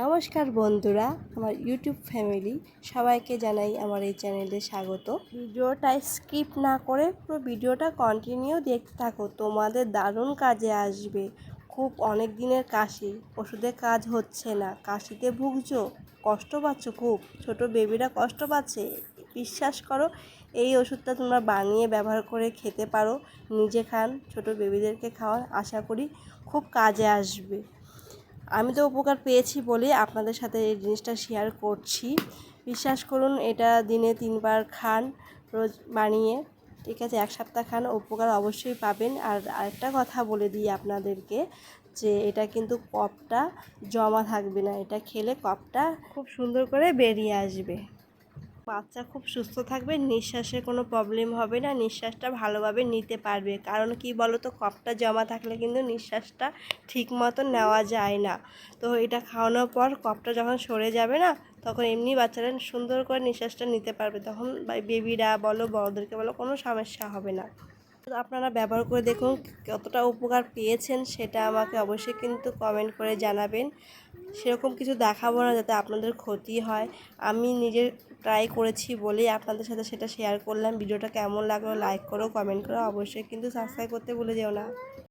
নমস্কার বন্ধুরা, আমার ইউটিউব ফ্যামিলি সবাইকে জানাই আমার এই চ্যানেলে স্বাগত। ভিডিওটা স্কিপ না করে পুরো ভিডিওটা কন্টিনিউ দেখতে থাকো, তোমাদের দারুণ কাজে আসবে। খুব অনেক দিনের কাশি ওষুধে কাজ হচ্ছে না, কাশিতে ভুগছো, কষ্ট পাচ্ছ খুব, ছোট বেবিরা কষ্ট পাচ্ছে, বিশ্বাস করো, এই ওষুধটা তোমরা বানিয়ে ব্যবহার করে খেতে পারো, নিজে খান, ছোট বেবিদেরকে খাওয়ান আশা করি খুব কাজে আসবে। আমি তো উপকার পেয়েছি বলে আপনাদের সাথে এই জিনিসটা শেয়ার করছি। বিশ্বাস করুন, এটা দিনে তিনবার খান, রোজ বানিয়ে, ঠিক আছে, এক সপ্তাহ খান, উপকার অবশ্যই পাবেন। আর আরেকটা কথা বলে দিই আপনাদেরকে, যে এটা কিন্তু কপটা জমা থাকবে না, এটা খেলে কপটা খুব সুন্দর করে বেরিয়ে আসবে। বাচ্চা খুব সুস্থ থাকবে, নিঃশ্বাসের কোনো প্রবলেম হবে না, নিঃশ্বাসটা ভালোভাবে নিতে পারবে। কারণ কি বলো তো কপটা জমা থাকলে কিন্তু নিঃশ্বাসটা ঠিক মতো নেওয়া যায় না। তো এটা খাওয়ানোর পর কপটা যখন সরে যাবে না, তখন এমনি বাচ্চারা সুন্দর করে নিঃশ্বাসটা নিতে পারবে। তখন বেবিরা বলো, বড়োদেরকে বলো, কোনো সমস্যা হবে না। আপনারা ব্যবহার করে দেখুন কতটা উপকার পেয়েছেন, সেটা আমাকে অবশ্যই কিন্তু কমেন্ট করে জানাবেন। সেরকম কিছু দেখাবো না যাতে আপনাদের ক্ষতি হয়। আমি নিজে ট্রাই করেছি বলেই আপনাদের সাথে সেটা শেয়ার করলাম। ভিডিওটা কেমন লাগল লাইক করো কমেন্ট করো। অবশ্যই কিন্তু সাবস্ক্রাইব করতে ভুলে যেও না।